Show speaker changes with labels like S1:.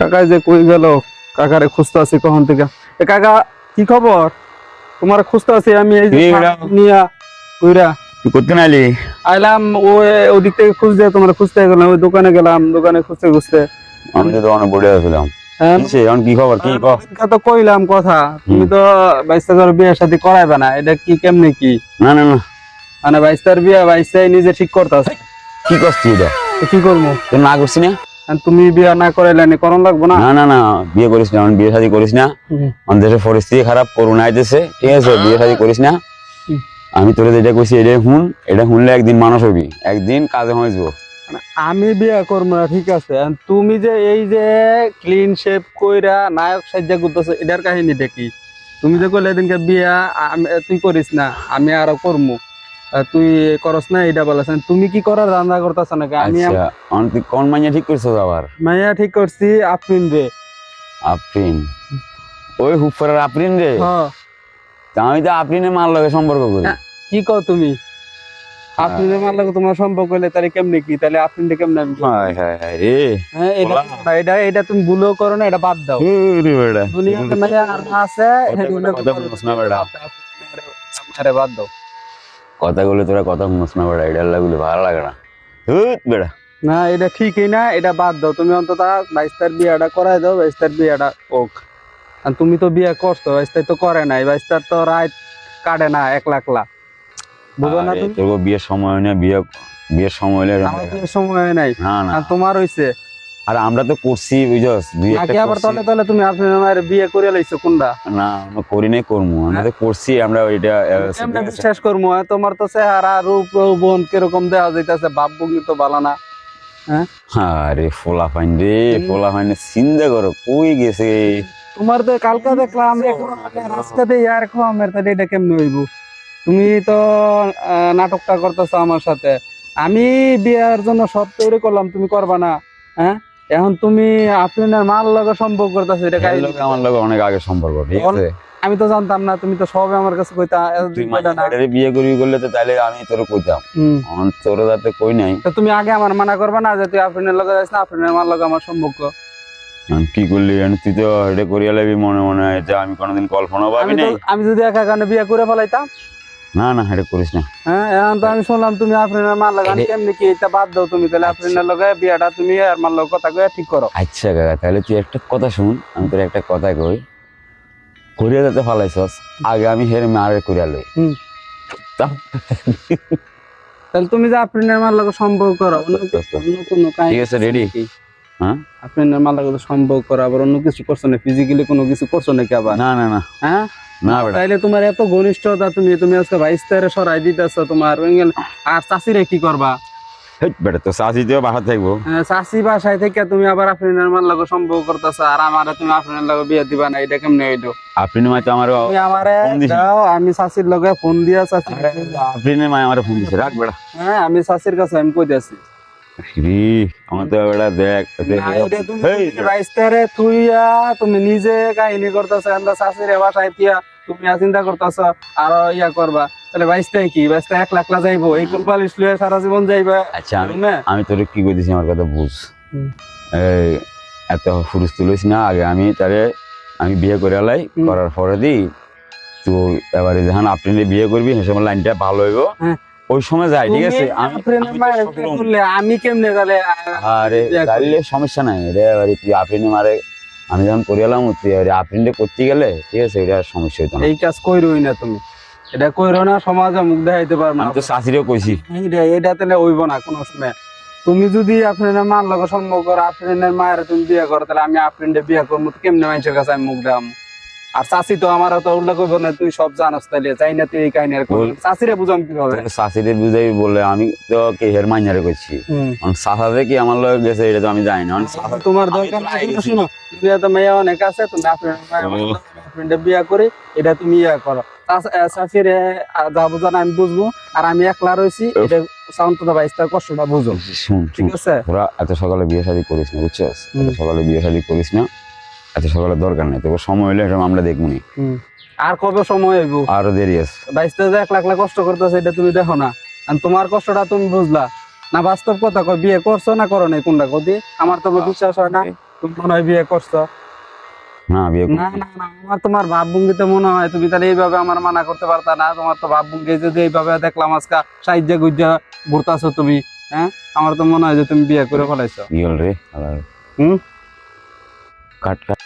S1: কাকা যে কই গেল কাকারে খুঁজতে আছি কখন থেকে। এ কাকা কি খবর? তোমার খুঁজতে আছি আমি এই যে নিয়া কইরা।
S2: করতে
S1: আইলাম ও ওদিক থেকে খুঁজতে তোমার খুঁজতে গেলাম ওই দোকানে গেলাম দোকানে খুঁজতে খুঁজতে।
S2: আমি তো দোকানে পড়ে আসলাম
S1: হ্যাঁ,
S2: কি খবর? কি
S1: তো কইলাম কথা তুমি তো বাইশটা ধর বিয়ে শাদী করাইবে না এটা কি কেমনে কি?
S2: না না না।
S1: মানে বাইশটার বিয়ে বাইশটাই নিজে ঠিক করতেছে।
S2: কি করছিস এটা?
S1: কি করব?
S2: তুই না করছিস না?
S1: তুমি বিয়ে না করাইলে করণ লাগবো না?
S2: না না না বিয়ে করিস না বিয়ে শাদী করিস না।
S1: হুম।
S2: আমাদের দেশের পরিস্থিতি খারাপ করোনা আইতেছে ঠিক আছে বিয়ে শাদী করিস না। আমি তোরে যেটা কইছি এটা শুন এটা শুনলে একদিন মানুষ হবি একদিন কাজে হয়ে যাব
S1: মানে আমি বিয়ে করব না ঠিক আছে তুমি যে এই যে ক্লিন শেপ কইরা নায়ক সাজ্জা করতেছো এটার কাহিনীটা কি? তুমি যে কইলে এদিনকে বিয়া তুই করিস না আমি আরও আর তুই করস না এটা বলেছেন তুমি কি করার ধান্দা করতেছ নাকি? আমি
S2: আচ্ছা কোন মাইয়া ঠিক করছিস আবার?
S1: মাইয়া ঠিক করছি আফরিন রে।
S2: আফরিন? ওই হুফারের আফরিন রে?
S1: হ্যাঁ
S2: আমি তো আফরিনে মার লগে সম্পর্ক করি।
S1: হ্যাঁ। কি কও তুমি? আফরিনের মার লগে তোমার সম্পর্ক হইলে তাহলে কেমনে কি? তাহলে আফরিনটা কেমনে আমি?
S2: হায় হায় হায় রে।
S1: হ্যাঁ এটা এটা এটা তুমি ভুলও করো না এটা বাদ দাও।
S2: রে বেটা
S1: দুনিয়াতে মানে আর আছে
S2: কথা
S1: সেগুলো
S2: কথা বলিস না বেটা।
S1: আরে বাদ দাও।
S2: কথা বলে তোরা কথা শুনিস না বেটা এটা লাগলে ভালো লাগে না। বেটা
S1: না এটা ঠিকই না এটা বাদ দাও তুমি অন্তত বাইশটার বিয়েটা করাই দাও বাইশটার বিয়েটা হোক। আর তুমি তো বিয়ে করছ বাইশটাই তো করে নাই বাইশটার তো রাত কাটে না এক লাখ লাখ বুঝো না তুমি?
S2: তোর বিয়ের সময় না বিয়ে বিয়ের সময় হলে
S1: আমার বিয়ের সময় নাই।
S2: না না।
S1: তোমার হইছে?
S2: আর আমরা তো করছি বুঝছস দুই একটা
S1: আবার
S2: করছি।
S1: তলে তলে তুমি বিয়ে করে লাইছো কোনটা?
S2: না আমরা করি নাই করব আমরা তো করছি আমরা
S1: কেমনে বিশ্বাস হ্যাঁ? তোমার তো চেহারা রূপ বোন কীরকম দেওয়া যাইতেছে বাপ বুকি তো ভালো না
S2: আরে ফোলা ফাইন রে ফোলা ফাইন চিন্তা করো কই গেছে?
S1: তোমার তো কালকে দেখলাম রাস্তাতে ইয়ার খাওয়ামের তাহলে এটা কেমনে হইব? তুমি তো নাটকটা করতেছো আমার সাথে। আমি বিয়ের জন্য সব তৈরি করলাম তুমি করবা না হ্যাঁ? এখন তুমি আপনার মাল লগে সম্পর্ক করতেছো এটা।
S2: লগে আমার লগে অনেক আগে সম্পর্ক ঠিক আছে?
S1: আমি তো জানতাম না তুমি তো সবে আমার কাছে কইতা
S2: তুই মাইয়াটারে বিয়ে করবি করলে তো তাহলে আমি তোর কইতাম। এখন তোর যাতে কই নাই।
S1: তো তুমি আগে আমার মানা করবা না যে তুই আপনার লগে যাস না আপনার মাল লগে আমার সম্পর্ক?
S2: আমি কি করলি? তুই তো এটা করিয়া লাগবি মনে মনে এটা আমি কোনোদিন কল্পনা ভাবি নাই।
S1: আমি যদি একা কারণে বিয়ে করে ফেলাইতাম
S2: না না এটা করিস না।
S1: হ্যাঁ এখন তো আমি শুনলাম তুমি আপনার মাল লাগা
S2: এরে-
S1: কেমনি কি এটা বাদ দাও তুমি? তাহলে আপনার লগে বিয়াটা তুমি আর মাল লগে কথা কয়ে ঠিক করো।
S2: আচ্ছা কাকা তাহলে তুই একটা কথা শুন আমি তোর একটা কথা কই। করিয়া যাতে ফালাইছস আগে আমি হের মারে করিয়া লই।
S1: হুম। তাহলে তুমি যে আপনার মাল লগে সম্পর্ক করো
S2: ঠিক আছে, ready? হ্যাঁ?
S1: আপনার মাল লগে সম্পর্ক করো আবার অন্য কিছু করছ না ফিজিক্যালি কোনো কিছু করছ নাকি আবার?
S2: না না না।
S1: হ্যাঁ?
S2: না
S1: তাইলে তোমার এত ঘনিষ্ঠতা তুমি তুমি আজকে বাইশ তারে সরাই দিতেছো তোমার আর চাষিরে কি করবা?
S2: বেটা তো সাজি দিও বাসা থাকব।
S1: হ্যাঁ, চাষি বাসায় থেকে তুমি আবার লগে করতেছো আর আমার তুমি আপনার লগে বিয়ে দিবা না এটা কেমনে হইল?
S2: আপনি মাই তো আমার
S1: আমারে দাও আমি চাষির লগে ফোন দিয়া চাষি
S2: আপনি মাই আমার ফোন দিছে রাখ বেটা।
S1: হ্যাঁ আমি চাষির কাছে আমি কই
S2: রে আমার তো বেটা দেখ দেখ,
S1: বাইস্তারে থুইয়া তুমি নিজে কাহিনী করতেছ আমরা তিয়া তুমি চিন্তা করতেছ আর ইয়া করবা। তাহলে কি? বাইশটা এক লাখ যাইবো? এই সারা জীবন যাইবা?
S2: আচ্ছা আমি আমি তোর কি কইতেছি আমার কথা বুঝ। এই এত ফুরুস তুলিস না আগে আমি তারে আমি বিয়ে করে লাই। করার পরে দি তো এবারে যখন আপনি বিয়ে করবি সে সময় লাইনটা ভালো হইব।
S1: হ্যাঁ।
S2: ওই সময় যাই ঠিক আছে? আমি
S1: কেমনে তাহলে
S2: আরে
S1: বিয়ে
S2: সমস্যা নাই। রে এবারে তুই আপনি মারে আমি যখন করে এলাম তুই আপনি করতে গেলে ঠিক আছে এটা আর সমস্যা হইতো
S1: এই কাজ কইরই না তুমি। এটা কইরো না সমাজে মুখ দেখাইতে পারবে না।
S2: আমি তো শাশুড়িও কইছি।
S1: এইটা এটা তাহলে হইব না কোনো সময়। তুমি যদি আপনার মার লগে সম্ভব করো আপনার মায়ের তুমি বিয়ে করো তাহলে আমি আপনার বিয়ে করব কেমনে মানুষের কাছে আমি মুখ দাম আর চাষি তো আমার তো উল্লেখ করব না তুই সব জানাস তাইলে চাই না তুই এই কাহিনী আর চাষিরে বুঝাম কীভাবে?
S2: শাশুড়ি বুঝাই বলে আমি তো কে হের মাইনারে সাসাতে কি আমার লগে গেছে এটা তো আমি জানি না।
S1: তোমার দরকার। শোনো তুমি এত মেয়ে অনেক আছে তুমি বিয়ে করে এটা তুমি ইয়া করো। চাষির যা বুঝান আমি বুঝব আর আমি একলা রয়েছি। এটা কষ্টটা বুঝো। ঠিক আছে?
S2: এত সকালে বিয়ে শাদী করিস না বুঝছিস? সকালে বিয়ে শাদী করিস না সকালে দরকার নেই সময় হলে এটা আমরা দেখব নি।
S1: আর কবে সময় হইব?
S2: আরও দেরি আছে।
S1: বাইশটা যে এক লাখ লাখ কষ্ট করতেছে এটা তুমি দেখো না। আর তোমার কষ্টটা তুমি বুঝলা। না বাস্তব কথা কয় বিয়ে করছ না করো নাই কোনটা? কদি আমার তো বিশ্বাস হয় না তুমি মনে হয় বিয়ে করছ।
S2: না বিয়ে
S1: না না না আমার তোমার মনে হয় তুমি তাহলে এইভাবে আমার মানা করতে পারতা না। তোমার তো ভাব ভঙ্গি যদি এইভাবে দেখলাম আজকে সাহায্য ঘুরতাছো তুমি হ্যাঁ? আমার তো মনে হয় যে তুমি বিয়ে করে ফেলাইছো।
S2: রে?
S1: হুম?
S2: কাট কাট।